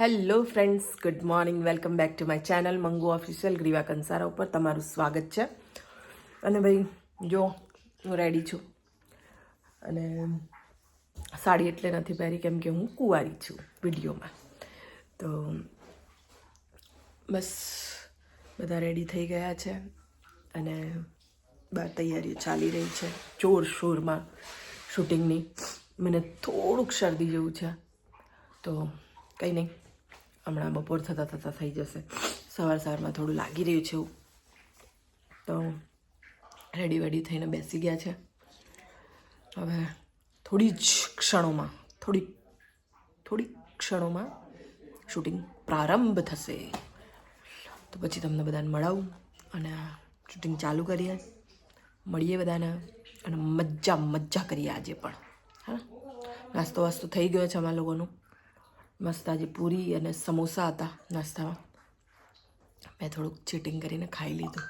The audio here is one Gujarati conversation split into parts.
Hello friends good morning welcome back to my channel Mangu official Griva Kansara ઉપર તમારું સ્વાગત છે. અને ભાઈ, જો, હું રેડી છું. અને સાડી એટલે નથી પહેરી, કેમ કે હું કુંવારી છું વિડીયોમાં. તો બસ, બધા રેડી થઈ ગયા છે. અને બહાર તૈયારીઓ ચાલી રહી છે જોર શોરમાં શૂટિંગની મને થોડુંક શરદી જેવું છે. તો કંઈ નહીં. હમણાં બપોર થતાં થતાં થઈ જશે. સવાર સવારમાં થોડું લાગી રહ્યું છે એવું. તો રેડી વેડી થઈને બેસી ગયા છે. હવે થોડી જ ક્ષણોમાં, થોડી થોડી ક્ષણોમાં શૂટિંગ પ્રારંભ થશે. તો પછી તમને બધાને મળાવું અને શૂટિંગ ચાલુ કરીએ. મળીએ બધાને અને મજા મજા કરીએ આજે પણ. હા? નાસ્તો વાસ્તો થઈ ગયો છે અમારા લોકોનું. મસ્ત આજે પૂરી અને સમોસા હતા નાસ્તામાં. મેં થોડુંક ચીટિંગ કરીને ખાઈ લીધું.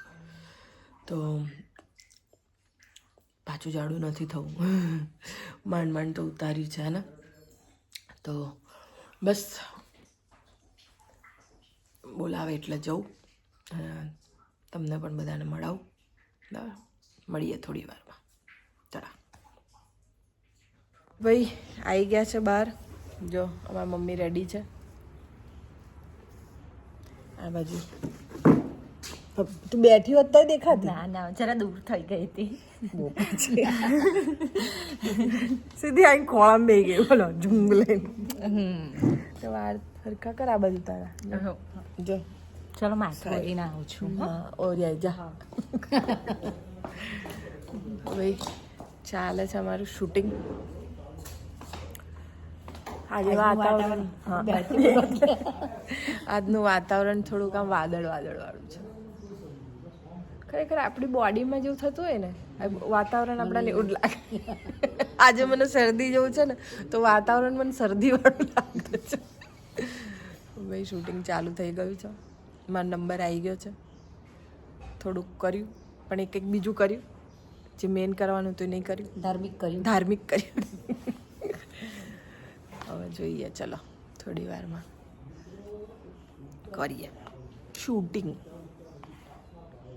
તો પાછું જાડું નથી થવું. માંડ માંડ તો ઉતાર્યું છે ને તો બસ. બોલાવે એટલે જવું તમને પણ બધાને મળાવું. બરાબર? મળીએ થોડી વારમાં. ચલા. ભાઈ આવી ગયા છે બહાર. જો અમારી મમ્મી રેડી છે. આ બાજુ. તું બેઠી હોત તો દેખાતી. ના ના જરા દૂર થઈ ગઈ હતી. સીધી આઈ ખોળામાં બે ગઈ. બોલો ઝુંગ લઈને તો વાર ફરકા કર આ બાજુ તારા. જો. ચલો માથું લઈને આવું છું હા. ઓરિયા જા. ભાઈ ચાલે છે અમારું શૂટિંગ આજે વાતાવરણ. આજનું વાતાવરણ થોડુંક આમ વાદળ વાદળ વાળું છે. ખરેખર આપણી બોડીમાં જેવું થતું હોય ને વાતાવરણ આપણાને એવું લાગે. આજે મને શરદી જેવું છે ને તો વાતાવરણ મને શરદી વાળું લાગે છે. ભાઈ શૂટિંગ ચાલુ થઈ ગયું છે. મારો નંબર આવી ગયો છે. થોડુંક કર્યું પણ એક એક બીજું કર્યું. જે મેન કરવાનું હતું એ નહીં કર્યું. ધાર્મિક કર્યું. ધાર્મિક કર્યું. હવે જોઈએ, ચલો, થોડી વારમાં કરીએ. શૂટિંગ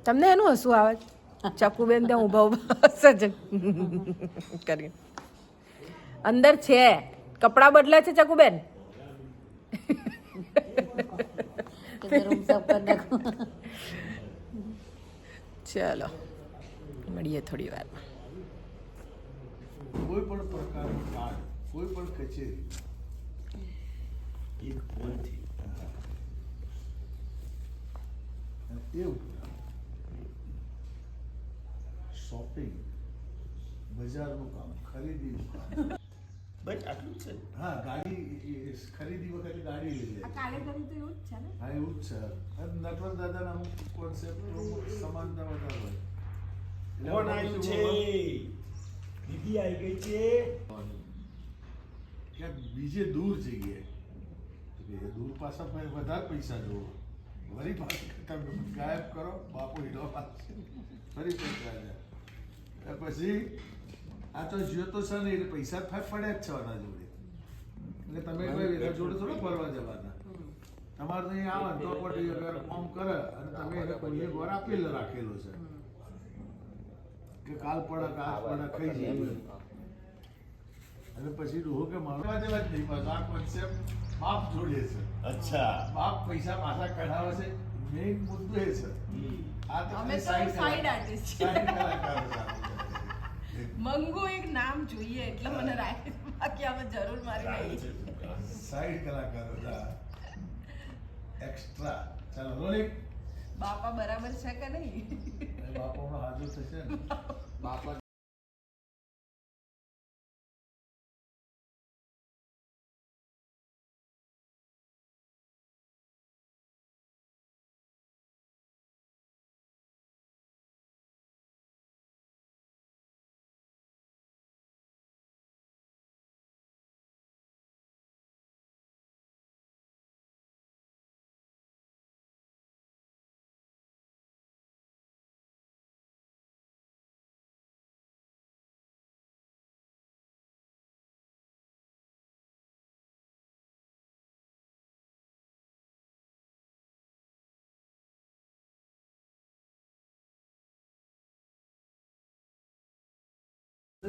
તમને એનું હસવું આવે? ચકુબેન ત્યાં ઊભા ઊભા કરી અંદર છે. કપડાં બદલે છે ચકુબેન? ચલો, મળીએ થોડી વારમાં. કોઈ પણ પ્રકારનું કાર્ડ કોઈ પણ કચેરી એક અને એ શોપિંગ બજારનું કામ ખરીદીનું કામ. બસ આટલું છે? હા ગાડી ખરીદી વખતે ગાડી લઈ જાય. કાલે કર્યું તો એવું જ છે ને? હા એવું જ છે. અને નટવર દાદાના અમુક કોન્સેપ્ટ સમાનતા વધારે હોય. કોણ આવ્યું છે? દીદી આવી ગઈ છે. ક્યાંક બીજે દૂર જઈએ. દૂર પાછા વધારે પૈસા જોવો. વળી તમે ગાયબ કરો, બાપુ હીરો ફરી પૈસા જાય પછી આ તો જ્યો તો છે ને એટલે પૈસા પડ્યા જ છે આના જોડે. એટલે તમે કોઈ એના જોડે થોડો ફરવા જવાના. તમારે તો અહીંયા આવે તો પણ અગર ફોર્મ કરે અને તમે એને કોઈએ ઘર આપેલો રાખેલો છે. કે કાલ પડે કાલ પડે, ખાઈ જઈએ. અને પછી ડોહો કે મારવા જેવા જ નહીં પાછો આ કોન્સેપ્ટ બાપ જોડે છે. અચ્છા. બાપ પૈસા પાછા કઢાવે છે. મેઇન મુદ્દો એ છે. આ તો અમે સાઈડ કલાકારો છે મંગુ એક નામ જોઈએ એટલે મને રાખે બાકી અમે જરૂર મારી નહીં. સાઈડ કલાકારો હતા એક્સ્ટ્રા ચાલો રોલિંગ. બાપા બરાબર છે કે નહીં? બાપા હાજર થશે ને. બાપા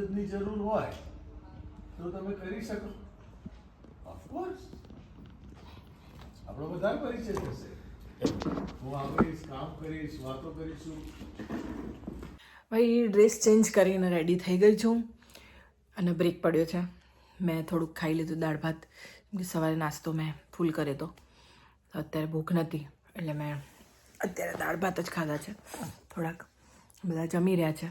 મદદની જરૂર હોય, તો તમે કરી શકો. ઓફકોર્સ આપણો બધા પરિચય થશે. હું આવીશ કામ કરીશ, વાતો કરીશું. ભાઈ ડ્રેસ ચેન્જ કરીને રેડી થઈ ગઈ છું અને બ્રેક પડ્યો છે. મેં થોડુંક ખાઈ લીધું દાળ ભાત. સવારે નાસ્તો મેં ફૂલ કર્યો હતો અત્યારે ભૂખ નથી, એટલે મેં અત્યારે દાળ ભાત જ ખાધા છે. થોડાક બધા જમી રહ્યા છે.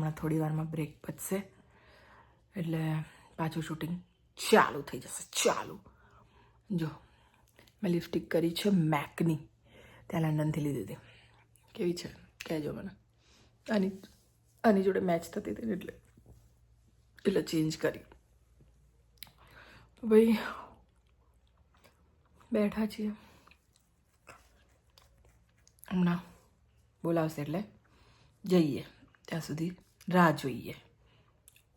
હમણાં થોડી વારમાં બ્રેક પતશે એટલે પાછું શૂટિંગ ચાલુ થઈ જશે, ચાલુ. જો, મેં લિપસ્ટિક કરી છે મેકની ત્યાં લંડનથી લીધી હતી. કેવી છે? કહેજો મને. આની આની જોડે મેચ થતી હતી એટલે એટલે ચેન્જ કરી. તો ભાઈ, બેઠા છીએ. હમણાં બોલાવશે એટલે જઈએ ત્યાં સુધી. રાહ જોઈએ.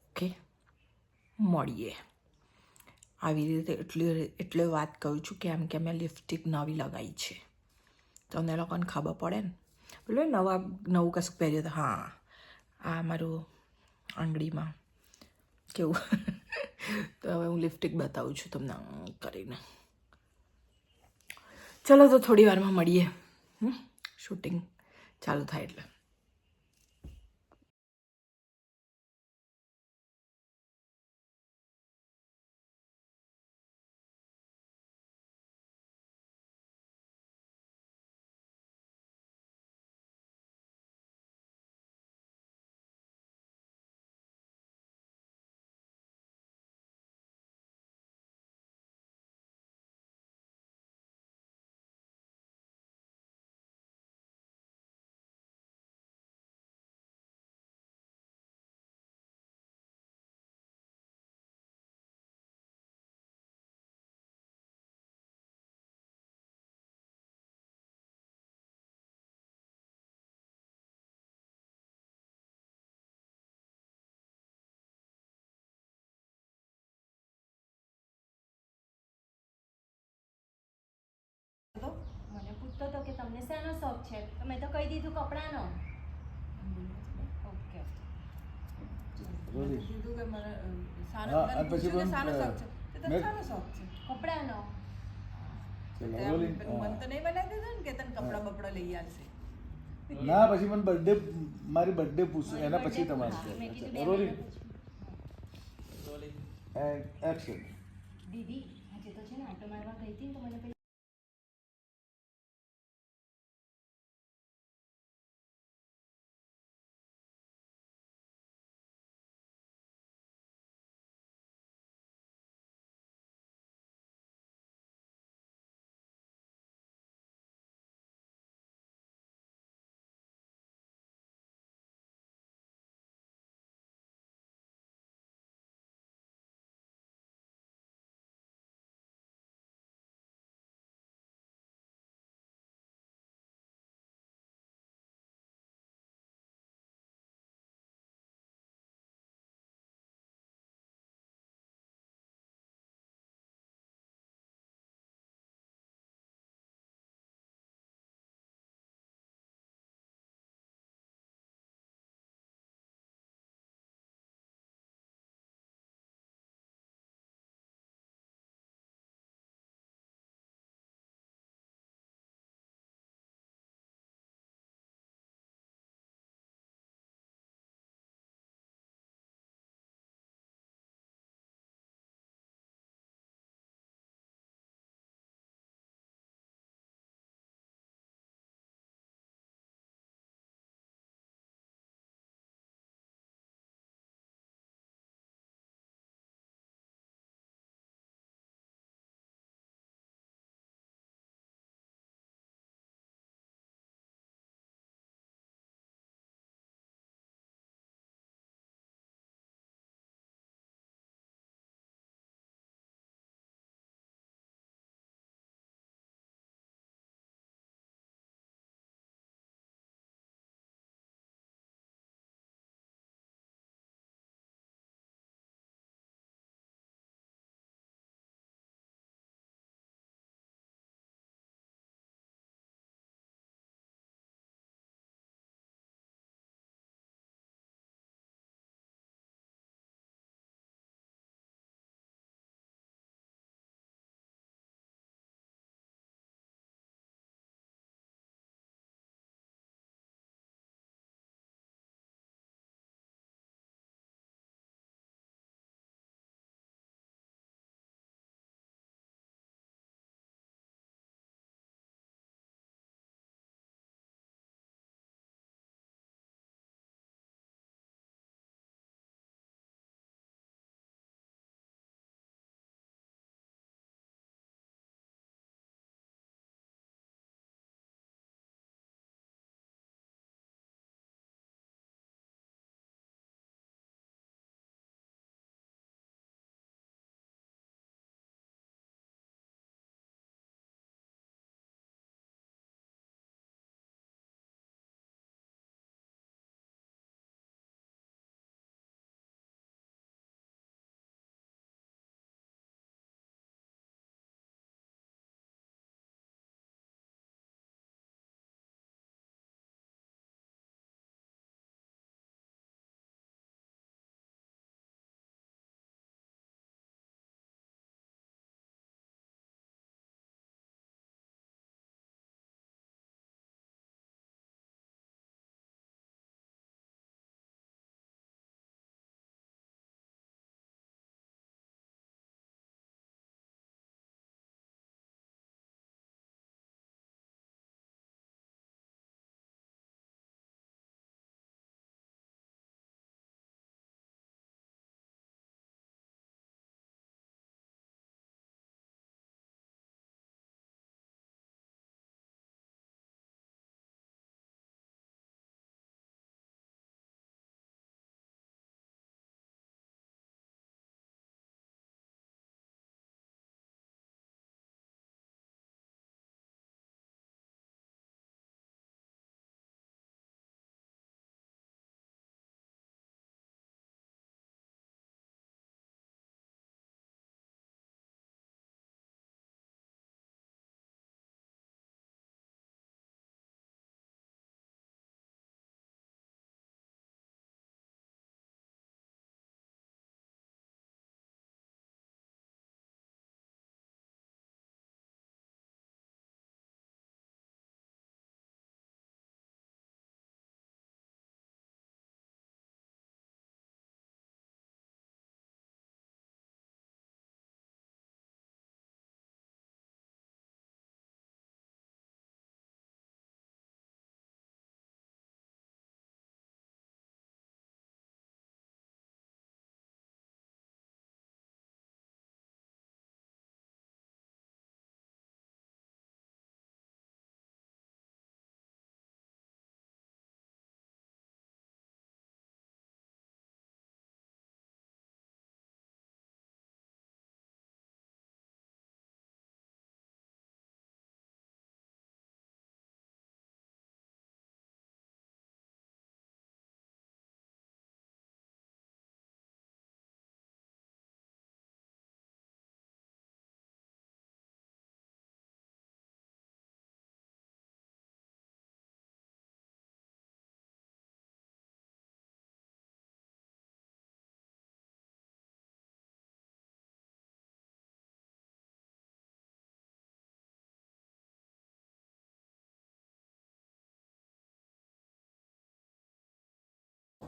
ઓકે? મળીએ. આવી રીતે એટલી એટલે વાત કહું છું કે એમ કે મેં લિપસ્ટિક નવી લગાવી છે. તમને લોકોને ખબર પડે ને? પેલું નવા, નવું કશું પહેર્યું તો, હા, આ મારું આંગળીમાં કેવું? તો હવે હું લિપસ્ટિક બતાવું છું તમને કરીને. ચલો તો થોડી વારમાં મળીએ. શૂટિંગ ચાલુ થાય એટલે. પૂછતો હતો કે તમને શેનો શોખ છે? તો મેં તો કહી દીધું કપડાનો. ઓકે. કીધું કે મને સારો શોખ છે? તો સારો શોખ છે. કપડાનો. મન તો નહીં બનાવી દીધું ને કે તને કપડા બપડા લઈ આવશે? ના પછી મને બર્થડે મારી બર્થડે પૂછું એના પછી તમારે રોલી એક્શન દીદી આજે તો છે ને આટો મારવા ગઈ હતી તો મને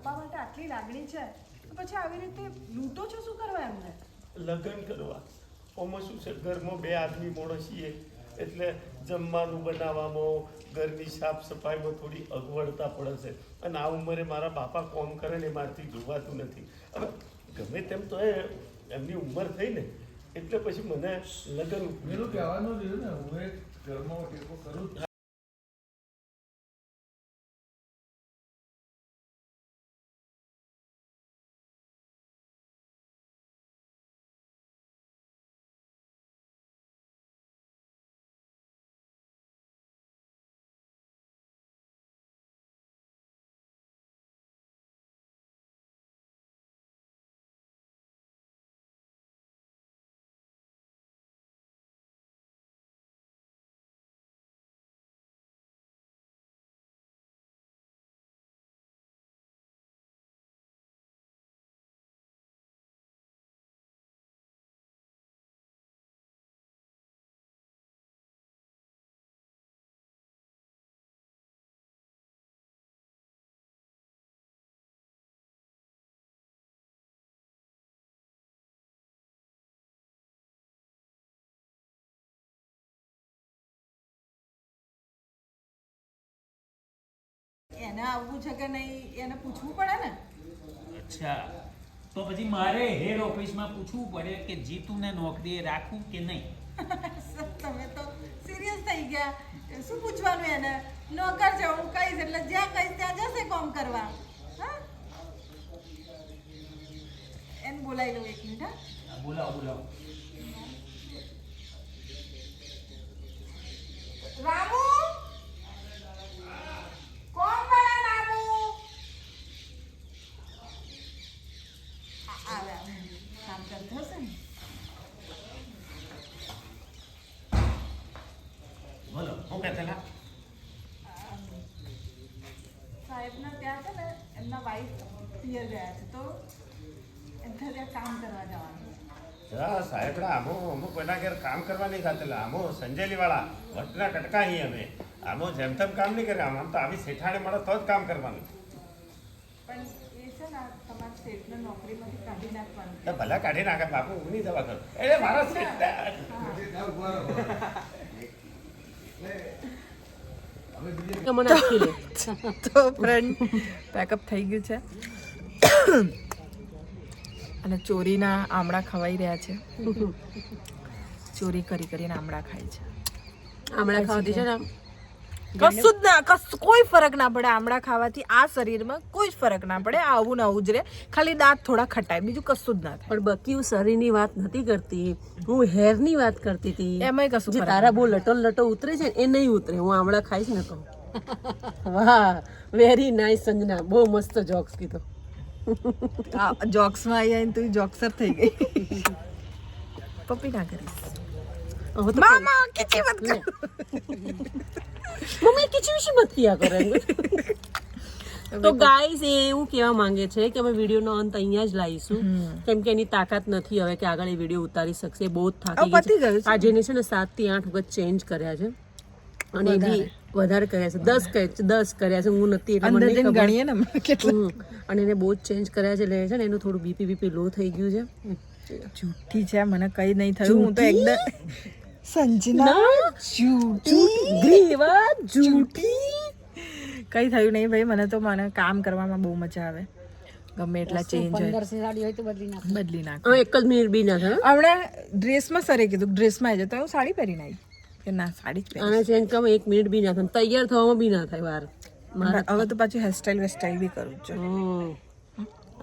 પપ્પા માટે આટલી લાગણી છે? તો પછી આવી રીતે લૂંટો છો શું કરવા એમને? લગ્ન કરવા. ઓમાં શું છે? ઘરમાં બે આદમી માણસ છીએ. એટલે જમવાનું બનાવવામાં ઘરની સાફ સફાઈમાં થોડી અગવડતા પડે છે. અને આ ઉંમરે મારા બાપા કોમ કરે ને એ મારાથી જોવાતું નથી. હવે ગમે તેમ તો એ એમની ઉંમર થઈ ને એટલે પછી મને લગ્ન મેલું કહેવાનું ને હું એક ઘરમાં ટેકો કરું એને આવવું છે કે નહીં એને પૂછવું પડે ને? અચ્છા. તો પછી મારે હેડ ઓફિસમાં પૂછવું પડે કે જીતુને નોકરીએ રાખવું કે નહીં? તમે તો સિરિયસ થઈ ગયા. શું પૂછવાનું એને? નોકર છે હું કહીશ એટલે જ્યાં કહીશ ત્યાં જશે કોમ કરવા. હા? એને બોલાવી લઉં એક મિનિટ હા બોલાવો બોલાવો. રામુ કોણ બના રામુ આ- આવે આવે કામ કરતો હશે ને બોલો હું કહેતા સાહેબના ત્યાં છે ને એમના વાઈફ પિયર ગયા છે તો એમના ત્યાં કામ કરવા જવાનું છે. હા સાહેબડા અમુક એના ઘેર કામ કરવા નહીં ખાતેલા આમો સંજેલીવાળા વટના કટકા અહીં અમે. આમો જેમ તેમ કામ નહીં કરે આમ આમ તો આવી શેઠાણે મળે તો જ કામ કરવાનું. પણ એ છે ને તમારા શેઠને નોકરીમાંથી કાઢી નાખવાનું. તો ભલે કાઢી નાખે બાપુ હું નહીં દવા કરું. એટલે મારા શેઠ. તો ફ્રેન્ડ પેકઅપ થઈ ગયું છે. અને ચોરીના આમળા ખવાઈ રહ્યા છે. ચોરી કરી કરીને આમળા ખાય છે. આમળા ખાવાથી છે ને કશું જ ના કશું કોઈ ફરક ના પડે આમળા ખાવાથી. આ શરીરમાં કોઈ જ ફરક ના પડે આવું ને આવું જ રહે. ખાલી દાંત થોડા ખટાય બીજું કશું જ ના થાય. પણ બકી હું શરીરની વાત નથી કરતી. હું હેરની વાત કરતી હતી. એમાંય કશું જે તારા બહુ લટો લટો ઉતરે છે એ નહીં ઉતરે. હું આમળા ખાઈશ ને કહું વાહ વેરી નાઇસ સંજના બહુ મસ્ત જોક્સ કીધો. જોક્સમાં આવી આવીને તું જોક્સર થઈ ગઈ. પપ્પી ના કરીશ. મામા કિચી મત કર. મમ્મી કિચી વિશે મત કિયા કરે તો ગાઈઝ એ એવું કહેવા માંગે છે કે અમે વિડીયોનો અંત અહીંયા જ લાવીશું. કેમ કે એની તાકાત નથી હવે કે આગળ એ વીડિયો ઉતારી શકશે. બહુ જ થાકી આજે છે. ને સાતથી આઠ વખત ચેન્જ કર્યા છે. અને એ બી વધારે. કર્યા છે. દસ કર્યા છે દસ કર્યા છે. હું નથી એટલે મને. ગણીએ ને અમે અને એને બહુ જ ચેન્જ કર્યા છે એટલે છે ને એનું થોડું બીપી બીપી લો થઈ ગયું છે. જૂઠી છે મને કઈ નહીં થયું. હું તો એકદમ સંજના જૂઠી ગ્રીવા જૂઠી કઈ થયું નહીં ભાઈ મને તો મને કામ કરવામાં બહુ મજા આવે. ગમે એટલા ચેન્જ હોય. બદલી નાખ. હવે એક જ મિનિટ બી ના થાય હમણાં ડ્રેસમાં સરે કીધું ડ્રેસમાં આવી તો હું સાડી પહેરીને આવી. કે ના સાડી જ ચેન્જ કરવામાં એક મિનિટ બી ના થાય. તૈયાર થવામાં બી ના થાય વાર. હવે તો પાછું હેરસ્ટાઈલ વેરસ્ટાઈલ બી કરું છું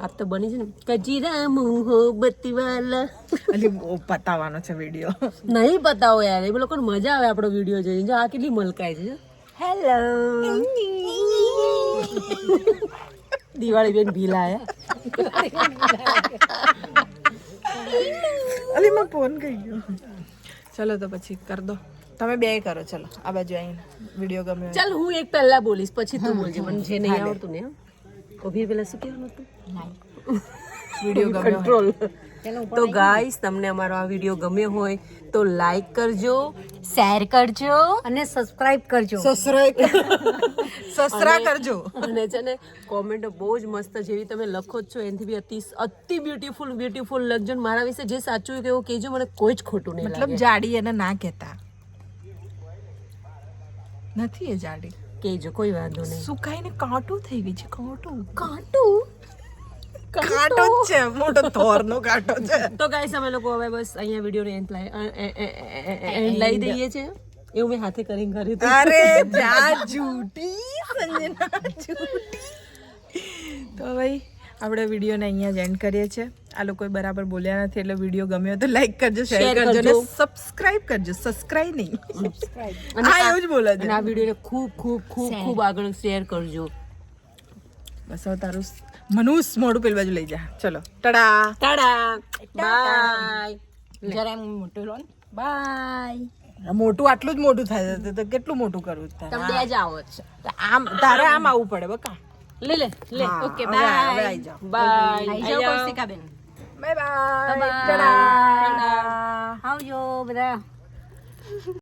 આપ તો બની છે ને. કજીરા મોહબ્બતી વાલા એટલે પતાવવાનો છે વીડિયો નહીં બતાવો યાર. એ લોકોને મજા આવે આપણો વીડિયો જોઈને. જો આ કેટલી મલકાય છે હેલો દિવાળી બેન ભીલા આયા અલી મેં ફોન કરી ગયો ચલો તો પછી કર દો. તમે બે કરો ચલો. આ બાજુ આવીને વીડિયો ગમ્યો ચાલ હું એક પહેલા બોલીશ પછી તું બોલજે. મને જે નહીં આવડતું ને કોભી પેલા શું કહેવાનું હતું? વીડિયો ગમ્યો કંટ્રોલ તો ગાઈસ તમને અમારો આ વીડિયો ગમ્યો હોય તો લાઈક કરજો શેર કરજો. અને સબસ્ક્રાઇબ કરજો. સસરા કરજો. અને છે ને કોમેન્ટ બહુ જ મસ્ત જેવી તમે લખો છો એનાથી બી અતિ અતિ બ્યુટીફુલ બ્યુટીફુલ લખજો મારા વિશે જે સાચું હોય એવું કહેજો મને કોઈ જ ખોટું નહીં મતલબ જાડી અને ના કહેતા. નથી એ જાડી. કહેજો કોઈ વાંધો નહીં. સુકાઈને કાંટું થઈ ગઈ છે કાંટું. કાંટું? કાંટો જ છે મોટો થોરનો કાંટો છે. તો ગાઈસ અમે લોકો હવે બસ અહીંયા વીડિયો એન્ડ એન્ડ લઈ દઈએ છીએ એવું મેં હાથે કરીને કર્યું હતું. અરે જા જૂટી સંજના જૂટી. તો ભાઈ આપણે વિડીયોને અહીંયા જ એન્ડ કરીએ છીએ. આ લોકો બરાબર બોલ્યા નથી એટલે વીડિયો ગમ્યો તો લાઈક કરજો શેર કરજો અને સબસ્ક્રાઇબ કરજો. સબસ્ક્રાઇબ નહીં. અને હા આ- એવું જ બોલે છે. આ વિડીયોને ખૂબ ખૂબ ખૂબ ખૂબ આગળ શેર કરજો. બસ હવે તારું મનુસ મોઢું પેલી બાજુ લઈ જા. ચલો. ટડા. ટડા. બાય જરા મોટું લોન બાય મોટું આટલું જ મોટું થાય છે તો કેટલું મોટું કરવું તમે બે જ આવો છો. આમ તારે આમ આવવું પડે બકા. લે લે લે. ઓકે બાય બાય બાય કૌશિકાબેન. બાય બાય આવજો બધા